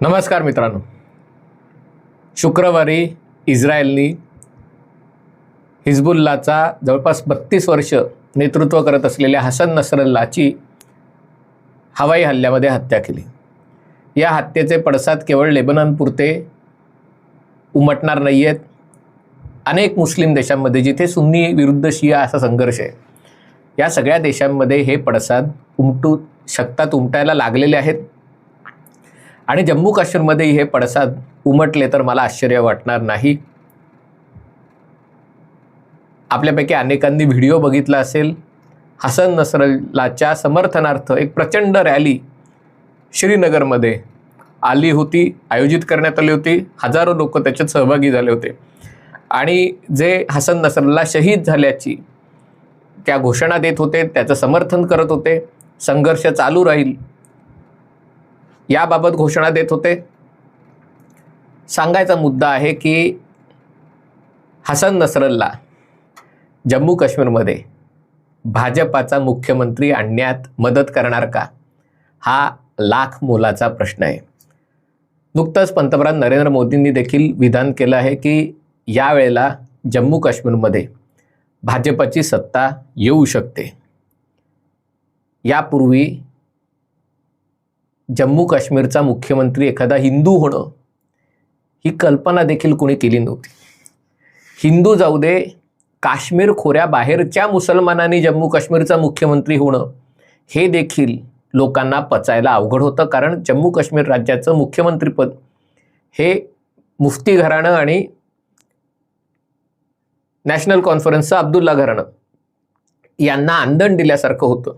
नमस्कार मित्रांनो. शुक्रवारी इस्रायलनी हिजबुल्लाचा जवळपास बत्तीस वर्ष नेतृत्व करत असलेल्या हसन नसरल्लाची हवाई हल्ल्यामध्ये हत्या केली. या हत्येचे पडसाद केवळ लेबननपुरते उमटणार नाही आहेत अनेक मुस्लिम देशांमध्ये जिथे सुन्नी विरुद्ध शिया असा संघर्ष आहे या सगळ्या देशांमध्ये हे पडसाद उमटू शकतात उमटायला लागलेले आहेत. आणि जम्मू काश्मीरमध्येही हे पडसाद उमटले तर मला आश्चर्य वाटणार नाही. आपल्यापैकी अनेकांनी व्हिडिओ बघितला असेल. हसन नसरलाच्या समर्थनार्थ एक प्रचंड रॅली श्रीनगरमध्ये आली होती आयोजित करण्यात आली होती. हजारो लोक त्याच्यात सहभागी झाले होते. आणि जे हसन नसरल्ला शहीद झाल्याची त्या घोषणा देत होते त्याचं समर्थन करत होते संघर्ष चालू राहील याबाबत घोषणा देत होते. सांगायचा मुद्दा आहे की हसन नसरल्ला जम्मू काश्मीरमध्ये भाजपाचा मुख्यमंत्री आणण्यात मदत करणार का? हा लाख मोलाचा प्रश्न आहे. नुकतंच पंतप्रधान नरेंद्र मोदींनी देखील विधान केलं आहे की यावेळेला जम्मू काश्मीरमध्ये भाजपाची सत्ता येऊ शकते. यापूर्वी जम्मू काश्मीरचा मुख्यमंत्री एखादा हिंदू होणं ही कल्पना देखील कोणी केली नव्हती. हिंदू जाऊ दे काश्मीर खोऱ्याबाहेरच्या मुसलमानांनी जम्मू काश्मीरचा मुख्यमंत्री होणं हे देखील लोकांना पचायला अवघड होतं कारण जम्मू काश्मीर राज्याचं मुख्यमंत्रीपद हे मुफ्ती घराणं आणि नॅशनल कॉन्फरन्सचं अब्दुल्ला घराणं. यांना आंदण दिल्यासारखं होतं.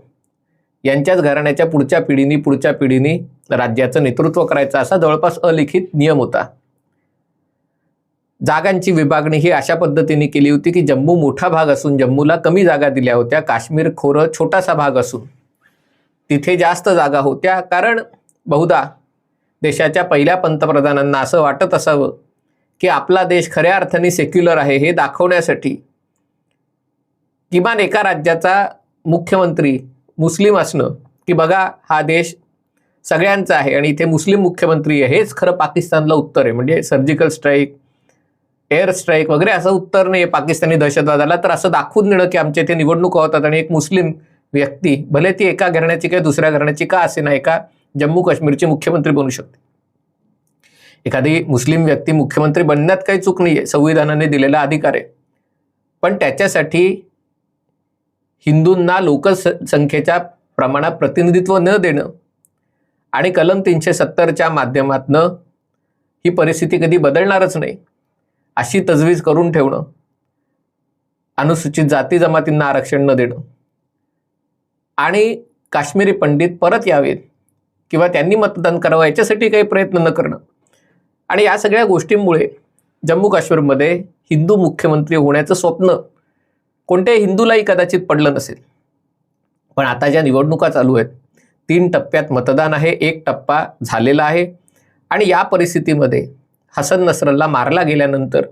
यांच्याच घराण्याच्या पुढच्या पिढीनी पुढच्या पिढीनी राज्याचं नेतृत्व करायचं असा जवळपास अलिखित नियम होता. जागांची विभागणी ही अशा पद्धतीने केली होती की जम्मू मोठा भाग असून जम्मूला कमी जागा दिल्या होत्या काश्मीर खोरं छोटासा भाग असून. तिथे जास्त जागा होत्या कारण बहुधा देशाच्या पहिल्या पंतप्रधानांना असं वाटत असावं की आपला देश खऱ्या अर्थाने सेक्युलर आहे हे दाखवण्यासाठी किमान एका राज्याचा मुख्यमंत्री मुस्लिम असणं की बघा हा देश सगळ्यांचा आहे आणि इथे मुस्लिम मुख्यमंत्री आहे हेच खरं पाकिस्तानला उत्तर आहे. म्हणजे सर्जिकल स्ट्राईक एअर स्ट्राईक वगैरे असं उत्तर नाही आहे पाकिस्तानी दहशतवादाला. तर असं दाखवून देणं की आमच्या इथे निवडणुका होतात आणि एक मुस्लिम व्यक्ती भले ती एका घराण्याची किंवा दुसऱ्या घराण्याची का असे ना एका जम्मू काश्मीरची मुख्यमंत्री बनू शकते. एखादी मुस्लिम व्यक्ती मुख्यमंत्री बनण्यात काही चूक नाही आहे संविधानाने दिलेला अधिकार आहे. पण त्याच्यासाठी हिंदूंना लोकसंख्येच्या प्रमाणात प्रतिनिधित्व न देणं आणि कलम तीनशे सत्तरच्या माध्यमातनं ही परिस्थिती कधी बदलणारच नाही अशी तजवीज करून ठेवणं अनुसूचित जाती जमातींना आरक्षण न देणं. आणि काश्मीरी पंडित परत यावेत किंवा त्यांनी मतदान करावं याच्यासाठी काही प्रयत्न न करणं. आणि या सगळ्या गोष्टींमुळे जम्मू काश्मीरमध्ये हिंदू मुख्यमंत्री होण्याचं स्वप्न कोणत्याही हिंदूलाही कदाचित पडलं नसेल. पण आता ज्या निवडणुका चालू आहेत तीन टप्प्यात मतदान आहे एक टप्पा झालेला आहे आणि या परिस्थितीमध्ये हसन नसरल्ला मारला गेल्यानंतर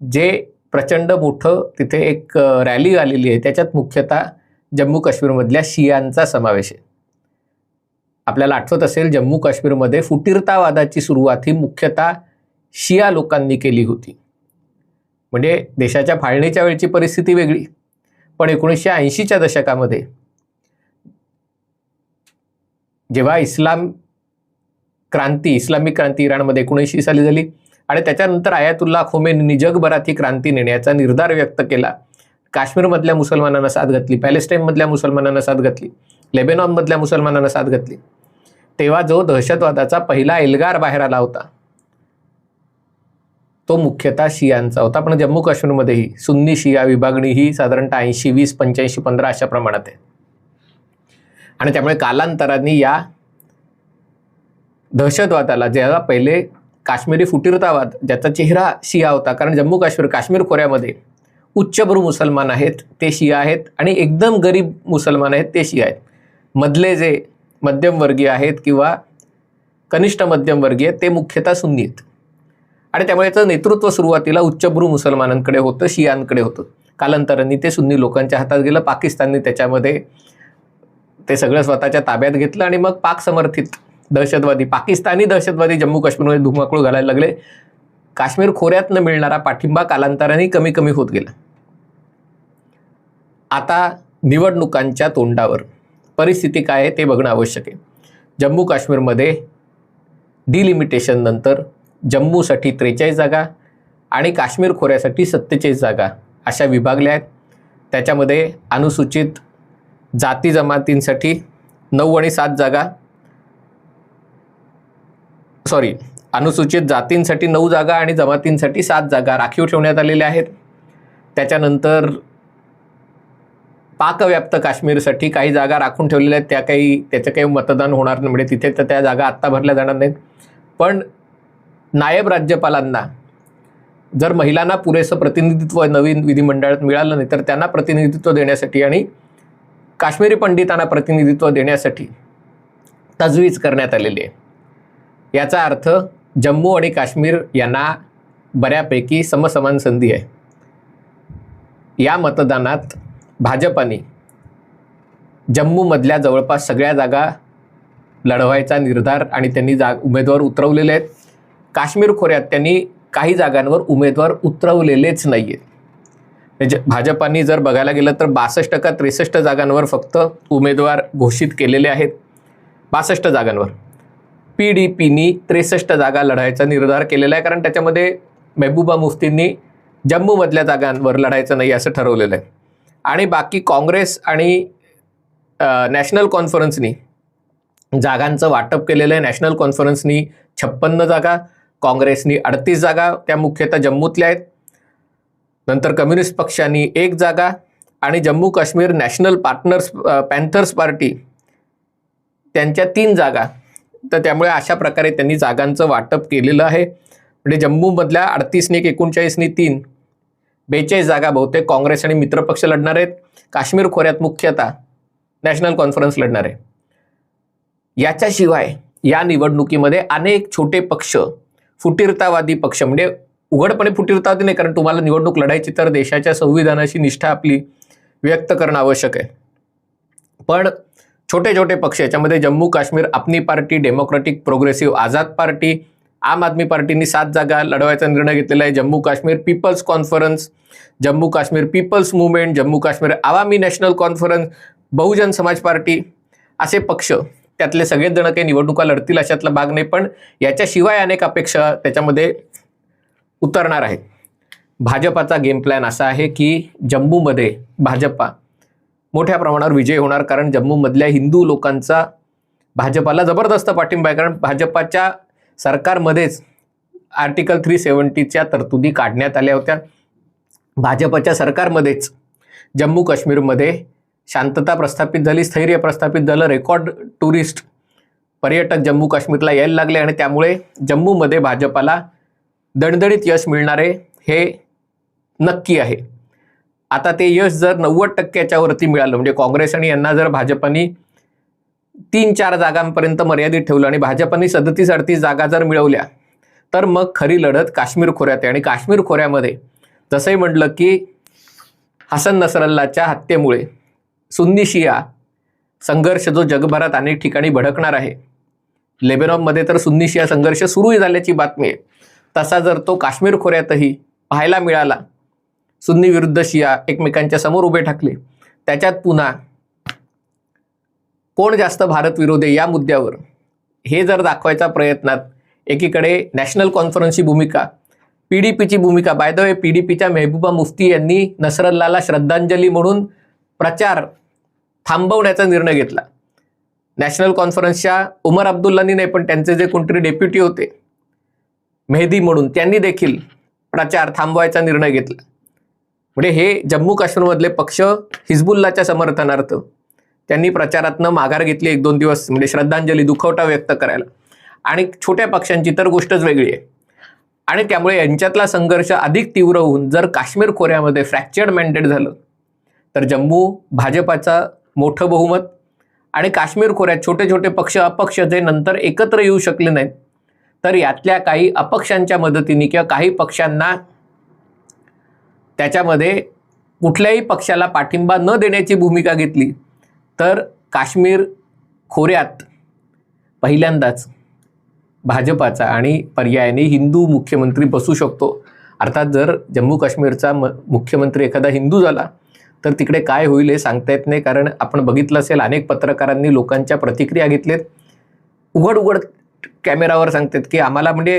जे प्रचंड मोठं तिथे एक रॅली आलेली आहे त्याच्यात मुख्यतः जम्मू काश्मीरमधल्या शियांचा समावेश आहे. आपल्याला आठवत असेल जम्मू काश्मीरमध्ये फुटीरतावादाची सुरुवात ही मुख्यतः शिया लोकांनी केली होती. म्हणजे देशाच्या फाळणीच्या वेळची परिस्थिती वेगळी. पण एकोणीसशे ऐंशीच्या दशकामध्ये जेव्हा इस्लाम क्रांती इस्लामिक क्रांती इराणमध्ये एकोणऐंशी साली झाली आणि त्याच्यानंतर आयातुल्ला खोमेनी जगभरात ही क्रांती नेण्याचा निर्धार व्यक्त केला. काश्मीरमधल्या मुसलमानांना साथ घातली पॅलेस्टाईनमधल्या मुसलमानांना साथ घातली लेबेनॉनमधल्या मुसलमानांना साथ घातली. तेव्हा जो दहशतवादाचा पहिला एल्गार बाहेर आला होता तो मुख्यतः शियांचा होता. पण जम्मू काश्मीरमध्येही सुन्नी शिया विभागणी ही साधारणतः ऐंशी वीस पंच्याऐंशी पंधरा अशा प्रमाणात आहे. आणि त्यामुळे कालांतराने या दहशतवादाला ज्याला पहिले काश्मीरी फुटीरतावाद ज्याचा चेहरा शिया होता कारण जम्मू काश्मीर काश्मीर खोऱ्यामध्ये उच्चभ्रू मुसलमान आहेत ते शिया आहेत आणि एकदम गरीब मुसलमान आहेत ते शिया आहेत. मधले जे मध्यमवर्गीय आहेत किंवा कनिष्ठ मध्यमवर्गीय ते मुख्यतः सुन्नी आहेत. आणि त्यामुळे याचं नेतृत्व सुरुवातीला उच्चभ्रू मुसलमानांकडे होतं शियांकडे होतं. कालांतराने ते सुन्नी लोकांच्या हातात गेलं पाकिस्तानने त्याच्यामध्ये ते सगळं स्वतःच्या ताब्यात घेतलं आणि मग पाक समर्थित दहशतवादी पाकिस्तानी दहशतवादी जम्मू काश्मीरमध्ये धुमाकूळ घालायला लागले. काश्मीर खोऱ्यातनं मिळणारा पाठिंबा कालांतराने कमी कमी होत गेला. आता निवडणुकांच्या तोंडावर परिस्थिती काय आहे ते बघणं आवश्यक आहे. जम्मू काश्मीरमध्ये डिलिमिटेशननंतर जम्मूसाठी त्रेचाळीस जागा आणि काश्मीर खोऱ्यासाठी सत्तेचाळीस जागा अशा विभागल्या आहेत. त्याच्यामध्ये अनुसूचित जाती जमातींसाठी नऊ आणि सात जागा सॉरी अनुसूचित जातींसाठी नऊ जागा आणि जमातींसाठी सात जागा राखीव ठेवण्यात आलेल्या आहेत. त्याच्यानंतर पाकव्याप्त काश्मीरसाठी काही जागा राखून ठेवलेल्या आहेत. त्या काही त्याचं काही मतदान होणार नाही. म्हणजे तिथे तर त्या जागा आत्ता भरल्या जाणार नाहीत. पण नायब राज्यपालांना जर महिलांना पुरेसं प्रतिनिधित्व नवीन विधिमंडळात मिळालं नाही तर त्यांना प्रतिनिधित्व देण्यासाठी आणि काश्मीरी पंडितांना प्रतिनिधित्व देण्यासाठी तजवीज करण्यात आलेली आहे. याचा अर्थ जम्मू आणि काश्मीर यांना बऱ्यापैकी समसमान संधी आहे. या मतदानात भाजपाने जम्मूमधल्या जवळपास सगळ्या जागा लढवायचा निर्धार आणि त्यांनी जा उमेदवार उतरवलेले आहेत. काश्मीर खोऱ्यात त्यांनी काही जागांवर उमेदवार उतरवलेलेच नाही आहेत म्हणजे भाजपाने जर बघायला गेलं तर बासष्ट का त्रेसष्ट जागांवर फक्त उमेदवार घोषित केलेले आहेत. बासष्ट जागांवर. पी डी पीनी त्रेसष्ट जागा लढायचा निर्धार केलेला आहे कारण त्याच्यामध्ये मेहबूबा मुफ्तींनी जम्मूमधल्या जागांवर लढायचं नाही असं ठरवलेलं आहे. आणि बाकी काँग्रेस आणि नॅशनल कॉन्फरन्सनी जागांचं वाटप केलेलं आहे. नॅशनल कॉन्फरन्सनी छप्पन्न जागा काँग्रेसनी अडतीस जागा त्या मुख्यतः जम्मूतल्या आहेत. नंतर कम्युनिस्ट पक्षांनी एक जागा आणि Jammu Kashmir national partners panthers party त्यांच्या तीन जागा. तर त्यामुळे अशा प्रकारे त्यांनी जागांचं वाटप केलेलं आहे. म्हणजे जम्मूमधल्या अडतीसने एक एकोणचाळीसनी तीन. बेचाळीस जागा बहुतेक काँग्रेस आणि मित्रपक्ष लढणार आहेत. काश्मीर खोऱ्यात मुख्यतः नॅशनल कॉन्फरन्स लढणार आहे. याच्याशिवाय या निवडणुकीमध्ये अनेक छोटे पक्ष फुटीरतावादी पक्ष म्हणजे उघडपणे फुटीरतावादी नाही कारण तुम्हाला निवडणूक लढायची तर देशाच्या संविधानाशी निष्ठा आपली व्यक्त करणं आवश्यक आहे. पण छोटे छोटे पक्ष याच्यामध्ये Jammu Kashmir Apni party democratic progressive Azad party Aam Aadmi पार्टीनी सात जागा लढवायचा निर्णय घेतलेला आहे. Jammu Kashmir people's conference Jammu Kashmir people's movement Jammu Kashmir Awami national conference Bahujan Samaj party असे पक्ष त्यातले सगळेच जण काही निवडणुका लढतील अशातला भाग नाही पण याच्याशिवाय अनेक अपेक्षा त्याच्यामध्ये उतरणार आहेत. भाजपाचा गेम प्लॅन असा आहे की जम्मूमध्ये भाजपा मोठ्या प्रमाणावर विजय होणार कारण जम्मूमधल्या हिंदू लोकांचा भाजपाला जबरदस्त पाठिंबा आहे कारण भाजपाच्या सरकारमध्येच आर्टिकल थ्री सेवन्टीच्या तरतुदी काढण्यात आल्या होत्या. भाजपच्या सरकारमध्येच जम्मू काश्मीरमध्ये शांतता प्रस्थापित झाली स्थैर्य प्रस्थापित झालं रेकॉर्ड टुरिस्ट पर्यटक जम्मू काश्मीरला यायला लागले आणि त्यामुळे जम्मूमध्ये भाजपाला दणदणीत यश मिळणारे हे नक्की आहे. आता ते यश जर नव्वद टक्क्याच्यावरती मिळालं म्हणजे काँग्रेस आणि यांना जर भाजपानी तीन चार जागांपर्यंत मर्यादित ठेवलं आणि भाजपने सदतीस अडतीस जागा जर मिळवल्या तर मग खरी लढत काश्मीर खोऱ्यात आहे. आणि काश्मीर खोऱ्यामध्ये जसंही म्हटलं की हसन नसरल्लाच्या हत्येमुळे सुन्नी शिया संघर्ष जो जगभरात अनेक ठिकाणी भडकणार आहे. लेबेनॉनमध्ये तर सुन्नी शिया संघर्ष सुरूही झाल्याची बातमी आहे. तसा जर तो काश्मीर खोऱ्यातही पाहायला मिळाला सुन्नी विरुद्ध शिया एकमेकांच्या समोर उभे ठाकले त्याच्यात पुन्हा कोण जास्त भारत विरोधी या मुद्द्यावर? हे जर दाखवायच्या प्रयत्नात एकीकडे नॅशनल कॉन्फरन्सची भूमिका पी डी पीची भूमिका by the way P D पीच्या मेहबूबा मुफ्ती यांनी नसरल्लाला श्रद्धांजली म्हणून प्रचार थांबवण्याचा निर्णय घेतला. नॅशनल कॉन्फरन्सच्या उमर अब्दुल्लानी नाही पण त्यांचे जे कोणतरी डेप्युटी होते मेहदी म्हणून त्यांनी देखील प्रचार थांबवायचा निर्णय घेतला. म्हणजे हे जम्मू काश्मीरमधले पक्ष हिजबुल्लाच्या समर्थनार्थ त्यांनी प्रचारातनं माघार घेतली एक दोन दिवस म्हणजे श्रद्धांजली दुखवटा व्यक्त करायला. आणि छोट्या पक्षांची तर गोष्टच वेगळी आहे. आणि त्यामुळे यांच्यातला संघर्ष अधिक तीव्र होऊन जर काश्मीर खोऱ्यामध्ये फ्रॅक्चर्ड मॅन्डेट झालं तर जम्मू भाजपाचा मोठं बहुमत आणि काश्मीर खोऱ्यात छोटे छोटे पक्ष अपक्ष जे नंतर एकत्र येऊ शकले नाहीत तर यातल्या काही अपक्षांच्या मदतीने किंवा काही पक्षांना त्याच्यामध्ये कुठल्याही पक्षाला पाठिंबा न देण्याची भूमिका घेतली तर काश्मीर खोऱ्यात पहिल्यांदाच भाजपाचा आणि पर्यायाने हिंदू मुख्यमंत्री बसू शकतो. अर्थात जर जम्मू काश्मीरचा म मुख्यमंत्री एखादा हिंदू झाला तर तिकडे काय होईल हे सांगता येत नाही कारण आपण बघितलं असेल अनेक पत्रकारांनी लोकांच्या प्रतिक्रिया घेतलेत. उघड उघड कॅमेरावर सांगतात की आम्हाला म्हणजे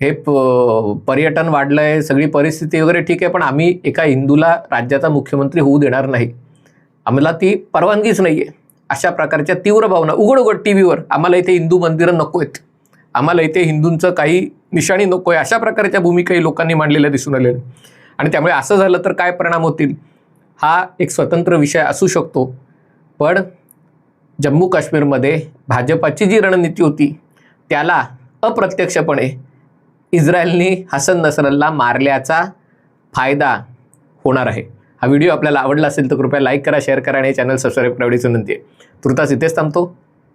हे प- पर्यटन वाढलं आहे सगळी परिस्थिती वगैरे ठीक आहे पण आम्ही एका हिंदूला राज्याचा मुख्यमंत्री होऊ देणार नाही. आम्हाला ती परवानगीच नाही आहे अशा प्रकारच्या तीव्र भावना. उघड उघड टी व्हीवर आम्हाला इथे हिंदू मंदिरं नको आहेत आम्हाला इथे हिंदूंचं काही निशाणी नको आहे अशा प्रकारच्या भूमिकाही लोकांनी मांडलेल्या दिसून आलेल्या आणि त्यामुळे असं झालं तर काय परिणाम होतील? हा एक स्वतंत्र विषय असू शकतो. पण जम्मू काश्मीरमध्ये भाजपाची जी रणनीती होती त्याला अप्रत्यक्षपणे इस्रायलने हसन नसरल्ला मारल्याचा फायदा होणार आहे. हा व्हिडिओ आपल्याला आवडला असेल तर कृपया लाईक करा शेअर करा आणि चॅनल सबस्क्राईब करायची विनंती आहे. तुर्तास इथेच थांबतो.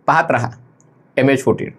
पाहत रहा. M H fourteen